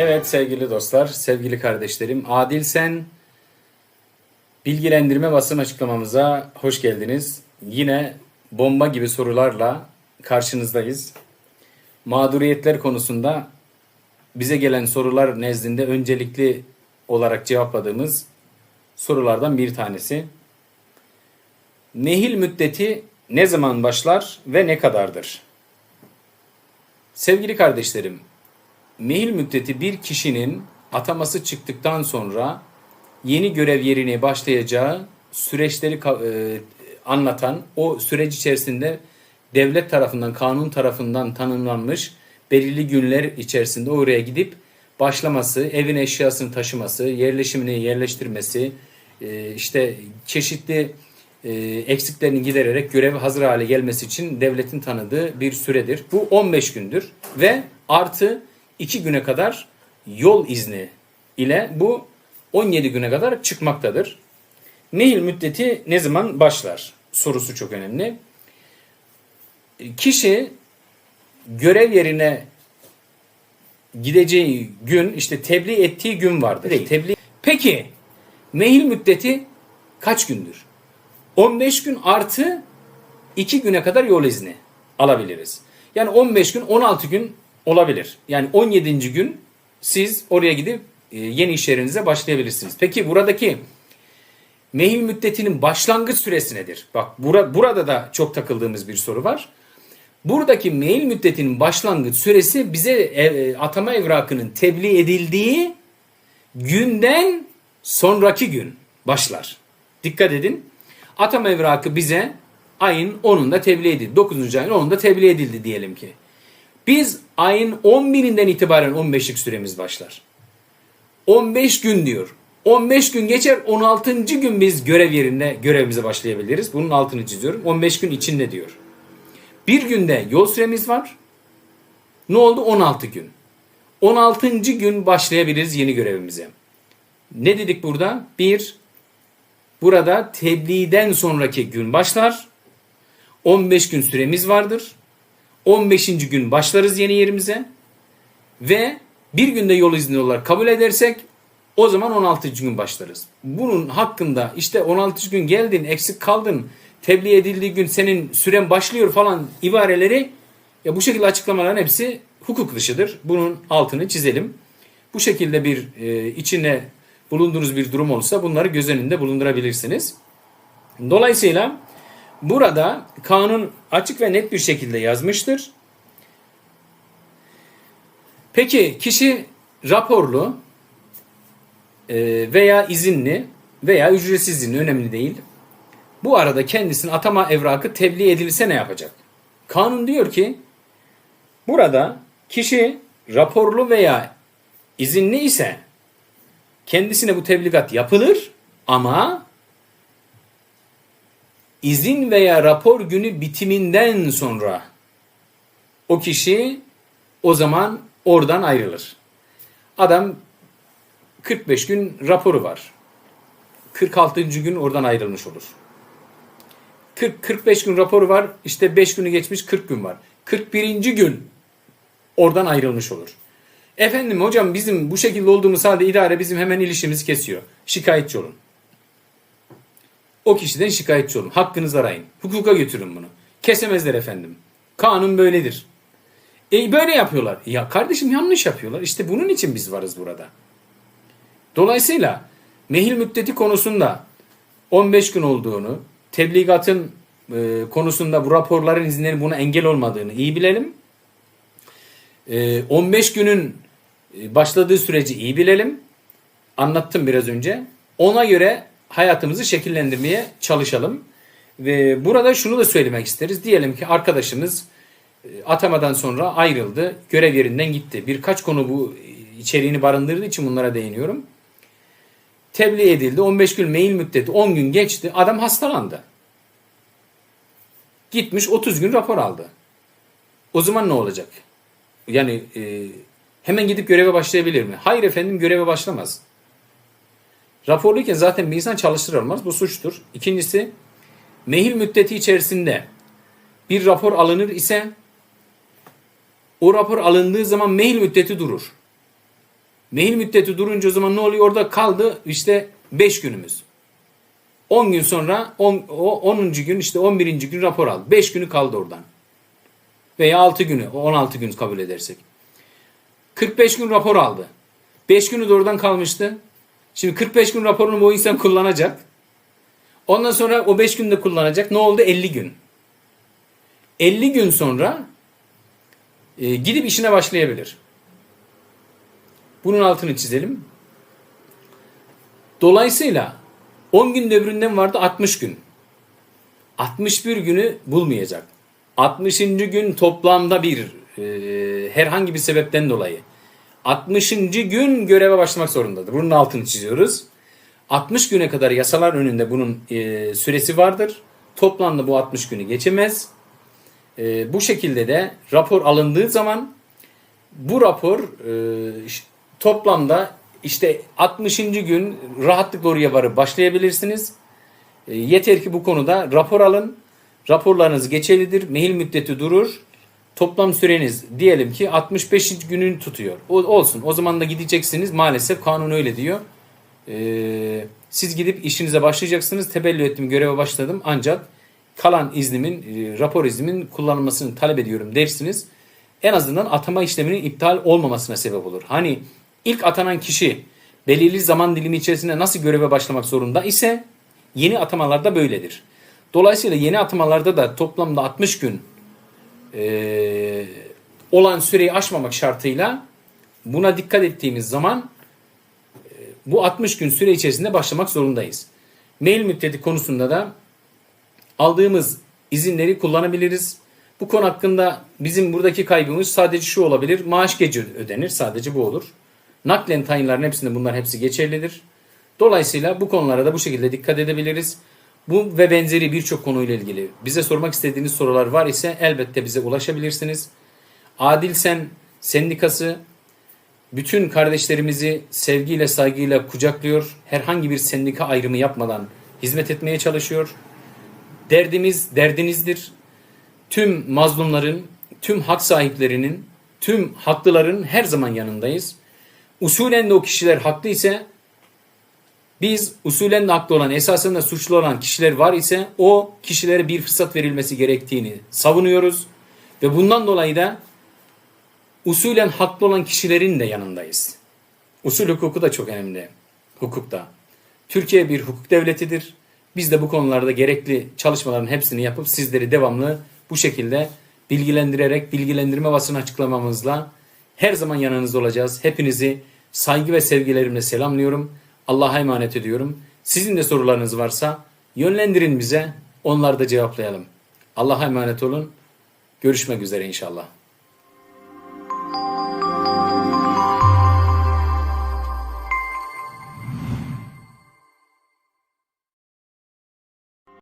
Evet sevgili dostlar, sevgili kardeşlerim. Adil Sen bilgilendirme basın açıklamamıza hoş geldiniz. Yine bomba gibi sorularla karşınızdayız. Mağduriyetler konusunda bize gelen sorular nezdinde öncelikli olarak cevapladığımız sorulardan bir tanesi. Nehil müddeti ne zaman başlar ve ne kadardır? Sevgili kardeşlerim, Mehil müddeti bir kişinin ataması çıktıktan sonra yeni görev yerine başlayacağı süreçleri e, anlatan o süreç içerisinde devlet tarafından, kanun tarafından tanımlanmış belirli günler içerisinde oraya gidip başlaması, evin eşyasını taşıması, yerleşimini yerleştirmesi, e, işte çeşitli e, eksiklerini gidererek görevi hazır hale gelmesi için devletin tanıdığı bir süredir. Bu 15 gündür ve artı 2 güne kadar yol izni ile bu 17 güne kadar çıkmaktadır. Nehil müddeti ne zaman başlar? Sorusu çok önemli. Kişi görev yerine gideceği gün işte tebliğ ettiği gün vardır. Değil. Tebliğ. Peki mehil müddeti kaç gündür? 15 gün artı 2 güne kadar yol izni alabiliriz. Yani 15 gün 16 gün olabilir. Yani 17. gün siz oraya gidip e, yeni iş yerinize başlayabilirsiniz. Peki buradaki mehil müddetinin başlangıç süresi nedir? Bak bura, burada da çok takıldığımız bir soru var. Buradaki mail müddetinin başlangıç süresi bize e, atama evrakının tebliğ edildiği günden sonraki gün başlar. Dikkat edin. Atama evrakı bize ayın 10'unda tebliğ edildi. 9. ayın 10'unda tebliğ edildi diyelim ki. Biz ayın 11'inden itibaren 15'lik süremiz başlar. 15 gün diyor. 15 gün geçer 16. gün biz görev yerinde görevimize başlayabiliriz. Bunun altını çiziyorum. 15 gün içinde diyor. Bir günde yol süremiz var. Ne oldu? 16 gün. 16. gün başlayabiliriz yeni görevimize. Ne dedik burada? Bir, burada tebliğden sonraki gün başlar. 15 gün süremiz vardır. 15. gün başlarız yeni yerimize. Ve bir günde yol izni olarak kabul edersek o zaman 16. gün başlarız. Bunun hakkında işte 16. gün geldin eksik kaldın tebliğ edildiği gün senin süren başlıyor falan ibareleri ya bu şekilde açıklamaların hepsi hukuk dışıdır. Bunun altını çizelim. Bu şekilde bir e, içine bulunduğunuz bir durum olursa bunları göz önünde bulundurabilirsiniz. Dolayısıyla burada kanun açık ve net bir şekilde yazmıştır. Peki kişi raporlu e, veya izinli veya ücretsiz izinli önemli değil. Bu arada kendisinin atama evrakı tebliğ edilse ne yapacak? Kanun diyor ki burada kişi raporlu veya izinli ise kendisine bu tebligat yapılır ama izin veya rapor günü bitiminden sonra o kişi o zaman oradan ayrılır. Adam 45 gün raporu var. 46. gün oradan ayrılmış olur. 40 45 gün raporu var. İşte 5 günü geçmiş 40 gün var. 41. gün oradan ayrılmış olur. Efendim hocam bizim bu şekilde olduğumuz halde idare bizim hemen ilişkimizi kesiyor. Şikayetçi olun. O kişiden şikayetçi olun. Hakkınızı arayın. Hukuka götürün bunu. Kesemezler efendim. Kanun böyledir. E böyle yapıyorlar. Ya kardeşim yanlış yapıyorlar. İşte bunun için biz varız burada. Dolayısıyla mehil müddeti konusunda 15 gün olduğunu, tebligatın e, konusunda bu raporların izinleri buna engel olmadığını iyi bilelim. E, 15 günün e, başladığı süreci iyi bilelim. Anlattım biraz önce. Ona göre hayatımızı şekillendirmeye çalışalım. Ve burada şunu da söylemek isteriz. Diyelim ki arkadaşımız e, atamadan sonra ayrıldı. Görev yerinden gitti. Birkaç konu bu içeriğini barındırdığı için bunlara değiniyorum. Tebliğ edildi. 15 gün mail müddeti 10 gün geçti. Adam hastalandı. Gitmiş 30 gün rapor aldı. O zaman ne olacak? Yani e, hemen gidip göreve başlayabilir mi? Hayır efendim göreve başlamaz. Raporluyken zaten bir insan çalıştırır olmaz. Bu suçtur. İkincisi mehil müddeti içerisinde bir rapor alınır ise o rapor alındığı zaman mehil müddeti durur. Mehil müddeti durunca o zaman ne oluyor? Orada kaldı işte 5 günümüz. 10 gün sonra 10, o 10. gün işte 11. gün rapor aldı. 5 günü kaldı oradan. Veya 6 günü 16 gün kabul edersek. 45 gün rapor aldı. 5 günü de oradan kalmıştı. Şimdi 45 gün raporunu bu insan kullanacak. Ondan sonra o 5 günde kullanacak. Ne oldu? 50 gün. 50 gün sonra e, gidip işine başlayabilir. Bunun altını çizelim. Dolayısıyla 10 gün öbüründen vardı 60 gün. 61 günü bulmayacak. 60. gün toplamda bir e, herhangi bir sebepten dolayı 60. gün göreve başlamak zorundadır. Bunun altını çiziyoruz. 60 güne kadar yasalar önünde bunun e, süresi vardır. Toplamda bu 60 günü geçemez. E, bu şekilde de rapor alındığı zaman bu rapor e, toplamda işte 60. gün rahatlıkla oraya varıp başlayabilirsiniz. E, yeter ki bu konuda rapor alın. Raporlarınız geçerlidir. Mehil müddeti durur. Toplam süreniz diyelim ki 65. günün tutuyor. O, olsun. O zaman da gideceksiniz. Maalesef kanun öyle diyor. Ee, siz gidip işinize başlayacaksınız. Tebellü ettim, göreve başladım. Ancak kalan iznimin, e, rapor iznimin kullanılmasını talep ediyorum dersiniz. En azından atama işleminin iptal olmamasına sebep olur. Hani ilk atanan kişi belirli zaman dilimi içerisinde nasıl göreve başlamak zorunda ise yeni atamalarda böyledir. Dolayısıyla yeni atamalarda da toplamda 60 gün e, olan süreyi aşmamak şartıyla buna dikkat ettiğimiz zaman e, bu 60 gün süre içerisinde başlamak zorundayız. Mail müddeti konusunda da aldığımız izinleri kullanabiliriz. Bu konu hakkında bizim buradaki kaybımız sadece şu olabilir. Maaş gece ödenir. Sadece bu olur. Naklen tayinlerin hepsinde bunlar hepsi geçerlidir. Dolayısıyla bu konulara da bu şekilde dikkat edebiliriz. Bu ve benzeri birçok konuyla ilgili bize sormak istediğiniz sorular var ise elbette bize ulaşabilirsiniz. Adil Sen Sendikası bütün kardeşlerimizi sevgiyle saygıyla kucaklıyor. Herhangi bir sendika ayrımı yapmadan hizmet etmeye çalışıyor. Derdimiz derdinizdir. Tüm mazlumların, tüm hak sahiplerinin, tüm haklıların her zaman yanındayız. Usulen de o kişiler haklı ise biz usulen haklı olan, esasında suçlu olan kişiler var ise o kişilere bir fırsat verilmesi gerektiğini savunuyoruz. Ve bundan dolayı da usulen haklı olan kişilerin de yanındayız. Usul hukuku da çok önemli hukukta. Türkiye bir hukuk devletidir. Biz de bu konularda gerekli çalışmaların hepsini yapıp sizleri devamlı bu şekilde bilgilendirerek, bilgilendirme basını açıklamamızla her zaman yanınızda olacağız. Hepinizi saygı ve sevgilerimle selamlıyorum. Allah'a emanet ediyorum. Sizin de sorularınız varsa yönlendirin bize. Onları da cevaplayalım. Allah'a emanet olun. Görüşmek üzere inşallah.